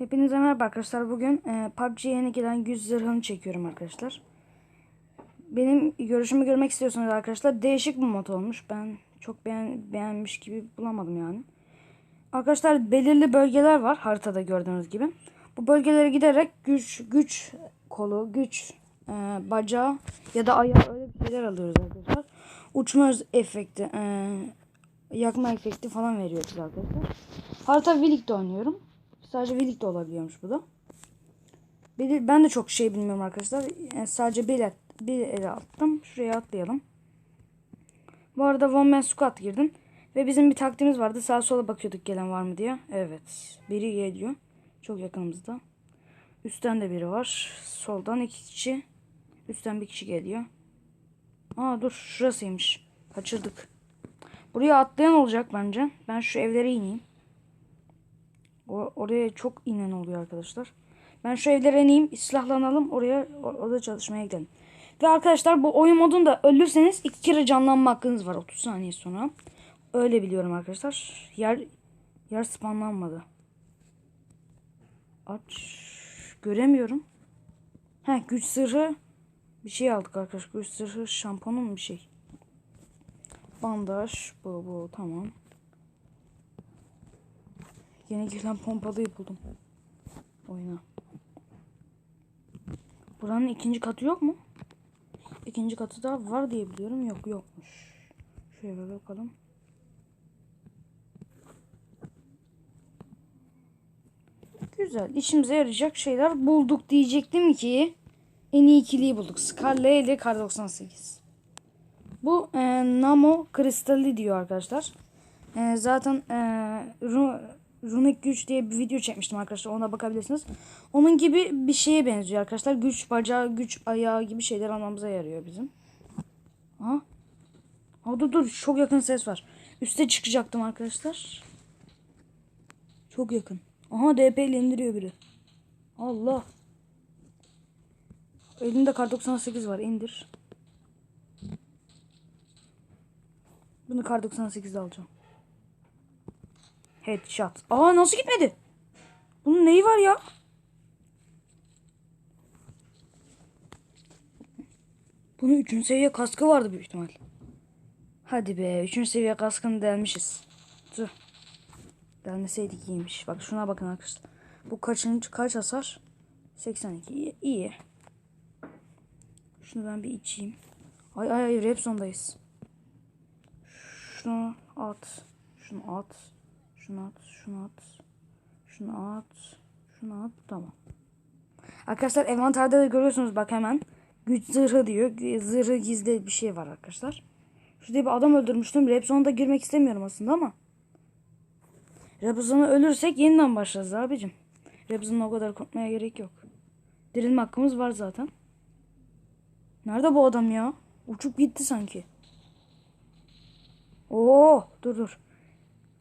Hepinize merhaba arkadaşlar. Bugün e, PUBG'ye yeni gelen yüz zırhını çekiyorum arkadaşlar. Benim görüşümü görmek istiyorsanız arkadaşlar değişik bir mod olmuş. Ben çok beğen, beğenmiş gibi bulamadım yani. Arkadaşlar belirli bölgeler var haritada gördüğünüz gibi. Bu bölgelere giderek güç güç kolu, güç e, bacağı ya da ayağı öyle bir şeyler alıyoruz arkadaşlar. Uçma efekti, e, yakma efekti falan veriyor arkadaşlar. Harita Willik'te oynuyorum. Sadece Willik'te olabiliyormuş bu da. Ben de çok şey bilmiyorum arkadaşlar. Yani sadece bir, el- bir ele attım. Şuraya atlayalım. Bu arada One Man Squad girdim. Ve bizim bir taktiğimiz vardı. Sağa sola bakıyorduk gelen var mı diye. Evet. Biri geliyor. Çok yakınımızda. Üstten de biri var. Soldan iki kişi. Üstten bir kişi geliyor. Aa dur şurasıymış. Kaçırdık. Buraya atlayan olacak bence. Ben şu evlere ineyim. O, oraya çok inen oluyor arkadaşlar. Ben şu evlere ineyim. Silahlanalım. Oraya or- orada çalışmaya gidelim. Ve arkadaşlar bu oyun modunda ölürseniz iki kere canlanma hakkınız var 30 saniye sonra. Öyle biliyorum arkadaşlar. Yer yer spawnlanmadı. Aç. Göremiyorum. Ha güç sırrı bir şey aldık arkadaşlar. Güç sırrı şampuanı mı bir şey. Bandaj bu bu tamam. Yeni gelen pompalıyı buldum. Oyna. Buranın ikinci katı yok mu? İkinci katı da var diye biliyorum. Yok yokmuş. Şöyle bakalım. Güzel. İşimize yarayacak şeyler bulduk diyecektim ki en iyi ikiliyi bulduk. Scarlet ile Kar 98. Bu e, Namo kristali diyor arkadaşlar. E, zaten e, Runik güç diye bir video çekmiştim arkadaşlar. Ona bakabilirsiniz. Onun gibi bir şeye benziyor arkadaşlar. Güç bacağı, güç ayağı gibi şeyler almamıza yarıyor bizim. Ha? Ha dur dur çok yakın ses var. Üste çıkacaktım arkadaşlar. Çok yakın. Aha DP ile indiriyor biri. Allah. Elinde kar 98 var indir. Bunu kar 98'de alacağım. Headshot. Aa nasıl gitmedi? Bunun neyi var ya? Bunun 3. seviye kaskı vardı büyük ihtimal. Hadi be 3. seviye kaskını delmişiz. Tüh. Delmeseydik iyiymiş. Bak şuna bakın arkadaşlar. Bu kaçıncı kaç hasar? 82. İyi. iyi. Şunu ben bir içeyim. Ay ay ay Repson'dayız. Şunu at. Şunu at. Şunu at. Şunu at. Şunu at. Şunu at. Tamam. Arkadaşlar envanterde de görüyorsunuz bak hemen. Güç zırhı diyor. Zırhı gizli bir şey var arkadaşlar. Şurada bir adam öldürmüştüm. Repson'a da girmek istemiyorum aslında ama. Repson'a ölürsek yeniden başlarız abicim. Repson'a o kadar korkmaya gerek yok. Dirilme hakkımız var zaten. Nerede bu adam ya? Uçup gitti sanki. Oo, dur dur.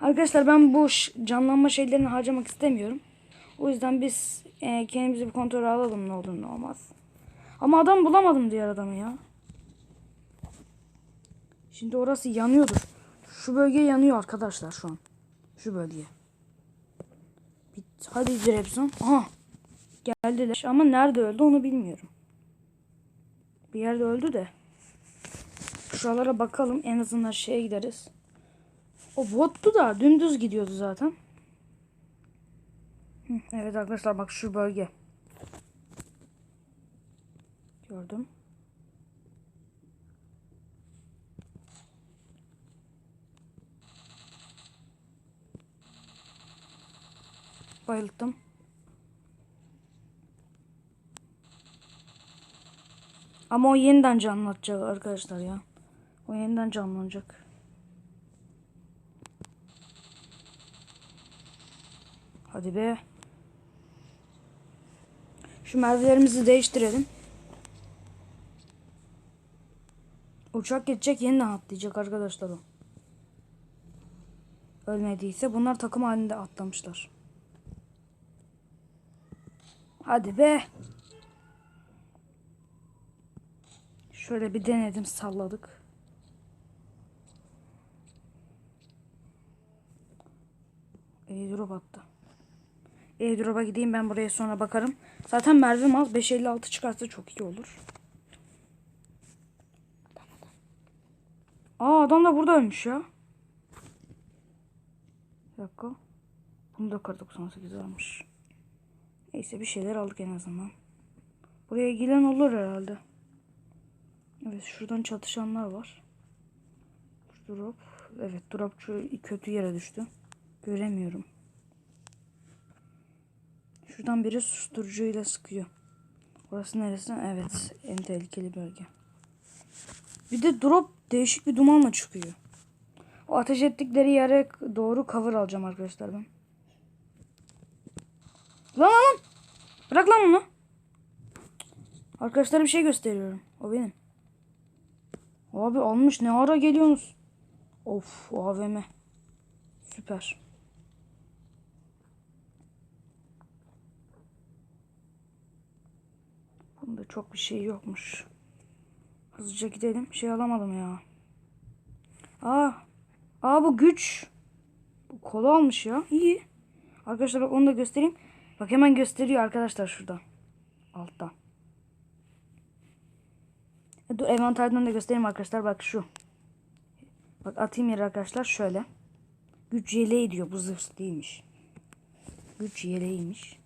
Arkadaşlar ben bu canlanma şeylerini harcamak istemiyorum. O yüzden biz e, kendimizi bir kontrol alalım ne olur ne olmaz. Ama adam bulamadım diğer adamı ya. Şimdi orası yanıyordur. Şu bölge yanıyor arkadaşlar şu an. Şu bölge. Bit. Hadi Drepson. Aha. Geldiler ama nerede öldü onu bilmiyorum. Bir yerde öldü de. Şuralara bakalım en azından şeye gideriz. O bottu da dümdüz gidiyordu zaten. Evet arkadaşlar bak şu bölge. Gördüm. Bayılttım. Ama o yeniden canlanacak arkadaşlar ya. O yeniden canlanacak. Hadi be. Şu mermilerimizi değiştirelim. Uçak geçecek yeniden atlayacak arkadaşlar o. Ölmediyse bunlar takım halinde atlamışlar. Hadi be. Şöyle bir denedim salladık. Airdrop attı. Airdrop'a gideyim ben buraya sonra bakarım. Zaten Merve'm az 556 çıkarsa çok iyi olur. Aa adam da burada ölmüş ya. Bir dakika. Bunu da kar 98 almış. Neyse bir şeyler aldık en azından. Buraya gelen olur herhalde. Evet şuradan çatışanlar var. Drop. Evet drop kötü yere düştü. Göremiyorum. Şuradan biri susturucuyla sıkıyor. Orası neresi? Evet. En tehlikeli bölge. Bir de drop değişik bir dumanla çıkıyor. O ateş ettikleri yere doğru cover alacağım arkadaşlar ben. Lan lan lan. Bırak lan onu. Arkadaşlar bir şey gösteriyorum. O benim. Abi almış ne ara geliyorsunuz? Of AVM. Süper. Çok bir şey yokmuş. Hızlıca gidelim. Şey alamadım ya. Aa. Aa bu güç. Bu kola almış ya. İyi. Arkadaşlar bak onu da göstereyim. Bak hemen gösteriyor arkadaşlar şurada. Altta. E, Dur envanterden de göstereyim arkadaşlar. Bak şu. Bak atayım yere arkadaşlar şöyle. Güç yeleği diyor. Bu zırh değilmiş. Güç yeleğiymiş.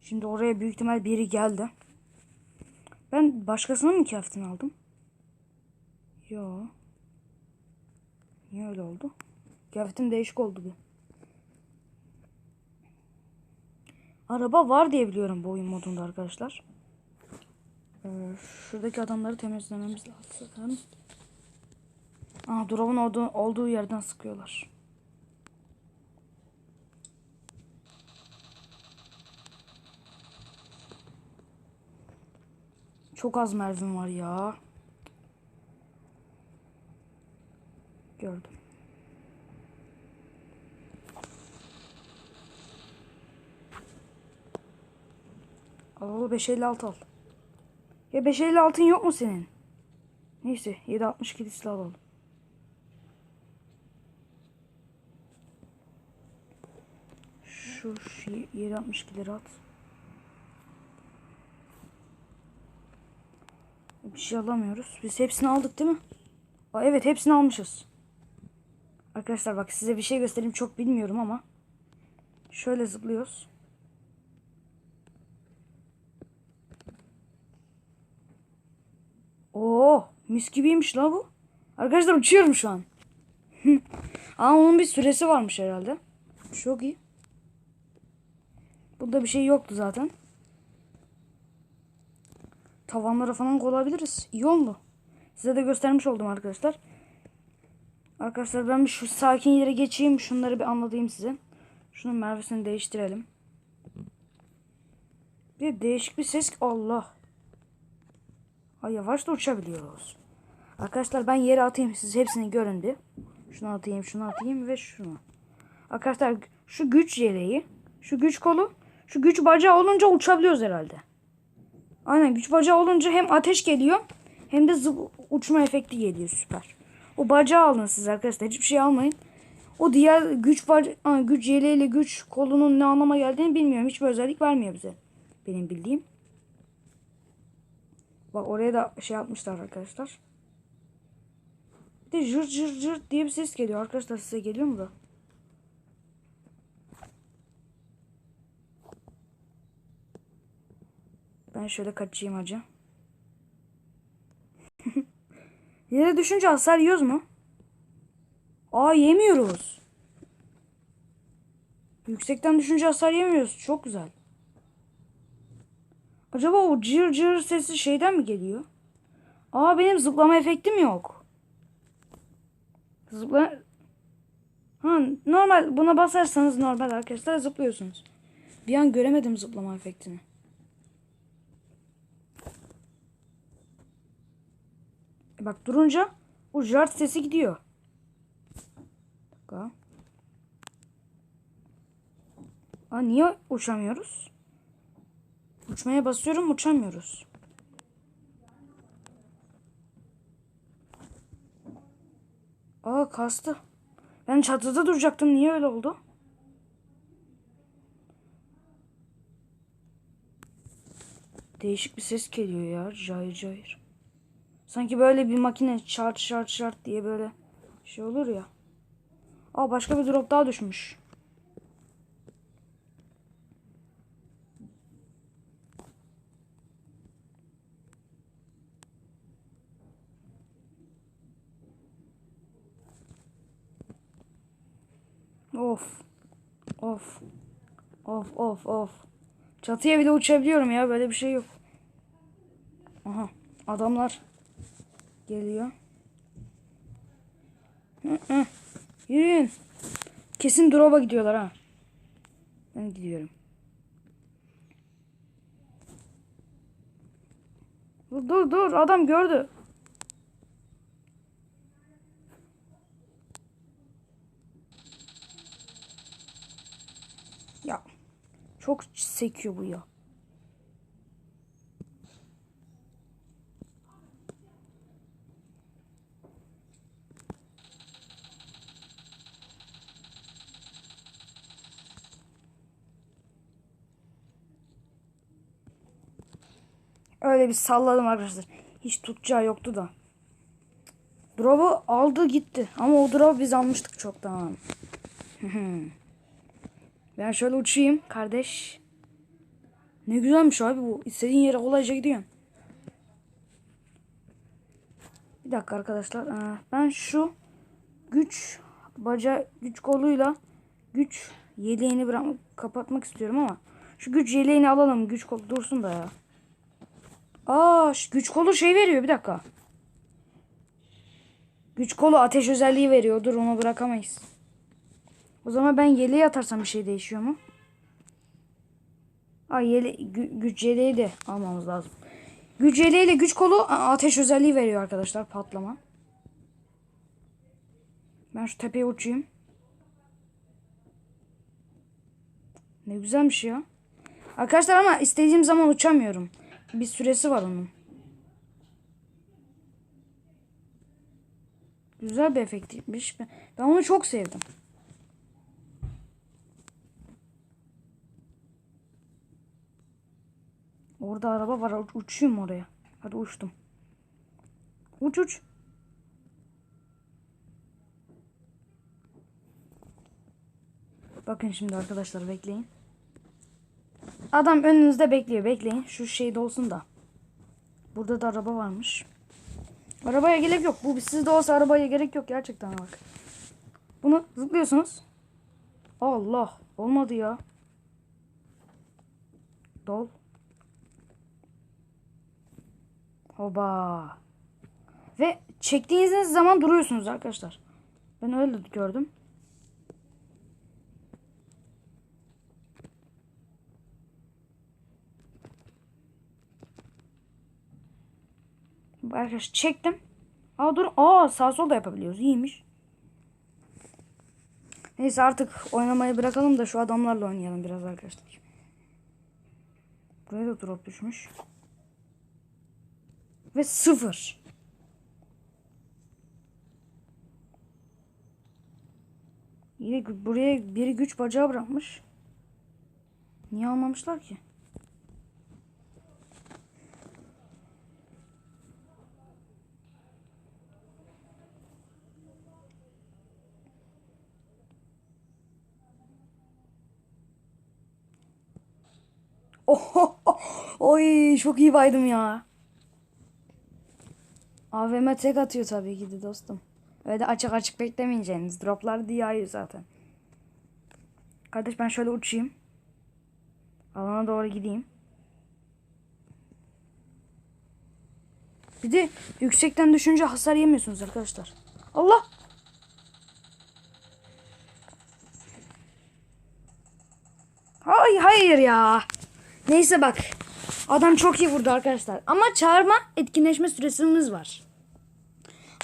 Şimdi oraya büyük ihtimal biri geldi. Ben başkasının mı kıyafetini aldım? Yo. Niye öyle oldu? Kıyafetim değişik oldu bir. Araba var diye biliyorum bu oyun modunda arkadaşlar. Ee, şuradaki adamları temizlememiz lazım. Aa, drop'un olduğu, olduğu yerden sıkıyorlar. Çok az mermim var ya. Gördüm. Al al 556 al. Ya 556'ın yok mu senin? Neyse 762 silah alalım. Şu, şu 762'leri at. Bir şey alamıyoruz. Biz hepsini aldık değil mi? Aa, evet hepsini almışız. Arkadaşlar bak size bir şey göstereyim. Çok bilmiyorum ama. Şöyle zıplıyoruz. Oo, mis gibiymiş la bu. Arkadaşlar uçuyorum şu an. Ama onun bir süresi varmış herhalde. Çok iyi. Burada bir şey yoktu zaten. Tavanlara falan koyabiliriz. İyi oldu. Size de göstermiş oldum arkadaşlar. Arkadaşlar ben bir şu sakin yere geçeyim. Şunları bir anlatayım size. Şunun mervesini değiştirelim. Bir değişik bir ses. Allah. Ay yavaş da uçabiliyoruz. Arkadaşlar ben yere atayım. Siz hepsini görün bir. Şunu atayım, şunu atayım ve şunu. Arkadaşlar şu güç yeleği, şu güç kolu, şu güç bacağı olunca uçabiliyoruz herhalde. Aynen güç bacağı olunca hem ateş geliyor hem de uçma efekti geliyor süper. O bacağı alın siz arkadaşlar hiçbir şey almayın. O diğer güç Aa, güç yeleğiyle güç kolunun ne anlama geldiğini bilmiyorum. Hiçbir özellik vermiyor bize. Benim bildiğim. Bak oraya da şey yapmışlar arkadaşlar. Bir de jır jır jır diye bir ses geliyor. Arkadaşlar size geliyor mu da? Ben şöyle kaçayım acı. Yere düşünce hasar yiyoruz mu? Aa yemiyoruz. Yüksekten düşünce hasar yemiyoruz. Çok güzel. Acaba o cır cır sesi şeyden mi geliyor? Aa benim zıplama efektim yok. Zıpla... Ha normal buna basarsanız normal arkadaşlar zıplıyorsunuz. Bir an göremedim zıplama efektini. Bak durunca o jart sesi gidiyor. Dakika. Aa, niye uçamıyoruz? Uçmaya basıyorum uçamıyoruz. Aa kastı. Ben çatıda duracaktım. Niye öyle oldu? Değişik bir ses geliyor ya. Cayır cayır. Sanki böyle bir makine şart şart şart diye böyle şey olur ya. Aa başka bir drop daha düşmüş. Of. Of. Of of of. Çatıya bile uçabiliyorum ya. Böyle bir şey yok. Aha. Adamlar geliyor. Hı hı. Yürüyün. Kesin drop'a gidiyorlar ha. Ben gidiyorum. Dur dur dur adam gördü. Ya çok sekiyor bu ya. Öyle bir salladım arkadaşlar. Hiç tutacağı yoktu da. Drop'u aldı gitti. Ama o drop'u biz almıştık çoktan. ben şöyle uçayım kardeş. Ne güzelmiş abi bu. İstediğin yere kolayca gidiyorsun. Bir dakika arkadaşlar. Ben şu güç baca güç koluyla güç yeleğini bırak kapatmak istiyorum ama şu güç yeleğini alalım. Güç kolu dursun da ya. Aa güç kolu şey veriyor bir dakika. Güç kolu ateş özelliği veriyor. Dur onu bırakamayız. O zaman ben yeleği atarsam bir şey değişiyor mu? Aa yele gü- güç yeleği de almamız lazım. Güç yeleğiyle güç kolu ateş özelliği veriyor arkadaşlar patlama. Ben şu tepeye uçayım. Ne güzelmiş ya. Arkadaşlar ama istediğim zaman uçamıyorum. Bir süresi var onun. Güzel bir efektmiş. Ben, onu çok sevdim. Orada araba var. Uç- Uçayım oraya. Hadi uçtum. Uç uç. Bakın şimdi arkadaşlar bekleyin. Adam önünüzde bekliyor. Bekleyin. Şu şey dolsun da. Burada da araba varmış. Arabaya gerek yok. Bu sizde olsa arabaya gerek yok gerçekten bak. Bunu zıplıyorsunuz. Allah. Olmadı ya. Dol. Hoba. Ve çektiğiniz zaman duruyorsunuz arkadaşlar. Ben öyle gördüm. Arkadaşlar çektim. Aa dur. Aa sağ sol da yapabiliyoruz. İyiymiş. Neyse artık oynamayı bırakalım da şu adamlarla oynayalım biraz arkadaşlar. Buraya da drop düşmüş. Ve sıfır. Yine buraya biri güç bacağı bırakmış. Niye almamışlar ki? Oy çok iyi baydım ya. AVM tek atıyor tabii ki de dostum. Öyle açık açık beklemeyeceğiniz. Droplar diye zaten. Kardeş ben şöyle uçayım. Alana doğru gideyim. Bir de yüksekten düşünce hasar yemiyorsunuz arkadaşlar. Allah! Hay hayır ya. Neyse bak. Adam çok iyi vurdu arkadaşlar. Ama çağırma etkinleşme süresimiz var.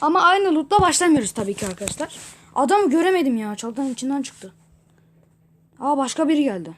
Ama aynı lootla başlamıyoruz tabii ki arkadaşlar. Adamı göremedim ya. Çaltanın içinden çıktı. Aa başka biri geldi.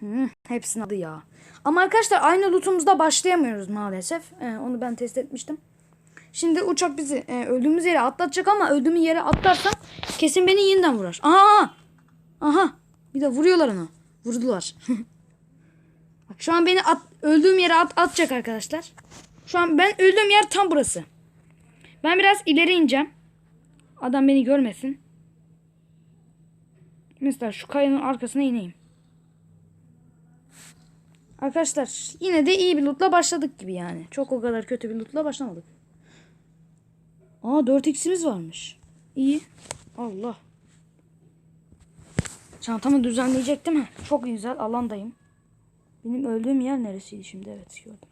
Hı, hepsini aldı ya. Ama arkadaşlar aynı lootumuzda başlayamıyoruz maalesef. Ee, onu ben test etmiştim. Şimdi uçak bizi e, öldüğümüz yere atlatacak ama öldüğümüz yere atlarsam kesin beni yeniden vurar. Aha! Aha! Bir de vuruyorlar onu. Vurdular. Şu an beni at, öldüğüm yere at, atacak arkadaşlar. Şu an ben öldüğüm yer tam burası. Ben biraz ileri ineceğim. Adam beni görmesin. Mesela şu kayanın arkasına ineyim. Arkadaşlar yine de iyi bir lootla başladık gibi yani. Çok o kadar kötü bir lootla başlamadık. Aa 4x'imiz varmış. İyi. Allah. Çantamı düzenleyecektim. Çok güzel alandayım. Benim öldüğüm yer neresiydi şimdi? Evet gördüm.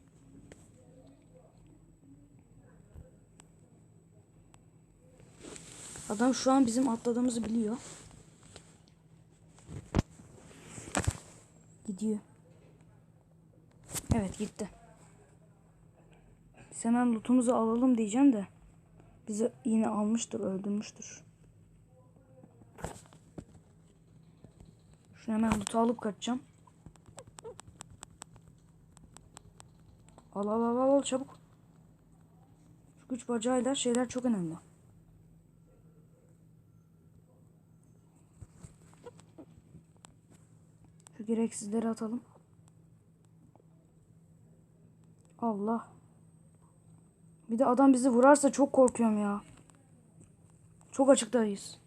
Adam şu an bizim atladığımızı biliyor. Gidiyor. Evet gitti. Biz hemen lootumuzu alalım diyeceğim de. Bizi yine almıştır, öldürmüştür. Şunu hemen loot'u alıp kaçacağım. Al al al al al çabuk. Şu güç bacağıyla şeyler çok önemli. Şu gereksizleri atalım. Allah. Bir de adam bizi vurarsa çok korkuyorum ya. Çok açıktayız.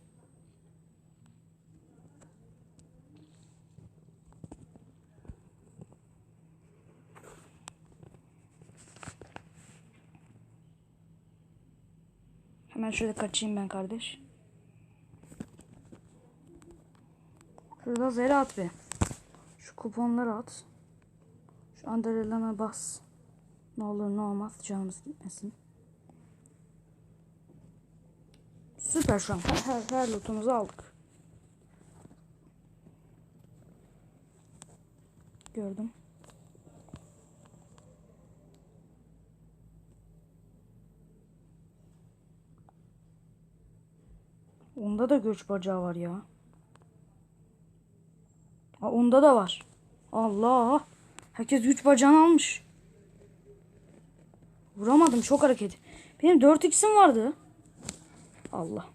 Hemen şöyle kaçayım ben kardeş. Şurada zere at be. Şu kuponları at. Şu andalelana bas. Ne olur ne olmaz canımız gitmesin. Süper şu an. Her, her, her lootumuzu aldık. Gördüm. Onda da göç bacağı var ya. Aa, onda da var. Allah. Herkes güç bacağını almış. Vuramadım çok hareket. Benim 4x'im vardı. Allah.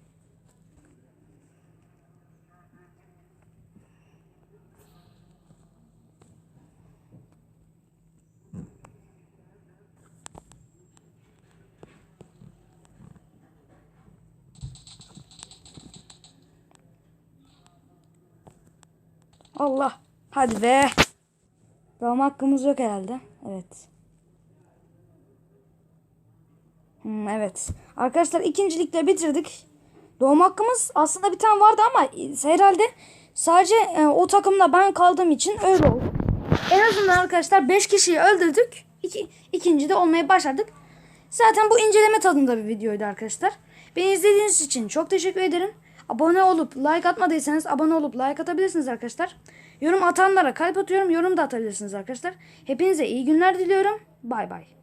Allah. Hadi be. Doğum hakkımız yok herhalde. Evet. Hmm, evet. Arkadaşlar ikincilikle bitirdik. Doğum hakkımız aslında bir tane vardı ama herhalde sadece e, o takımda ben kaldığım için öyle oldu. En azından arkadaşlar 5 kişiyi öldürdük. İki, ikinci de olmaya başladık. Zaten bu inceleme tadında bir videoydu arkadaşlar. Beni izlediğiniz için çok teşekkür ederim. Abone olup like atmadıysanız abone olup like atabilirsiniz arkadaşlar. Yorum atanlara kalp atıyorum. Yorum da atabilirsiniz arkadaşlar. Hepinize iyi günler diliyorum. Bay bay.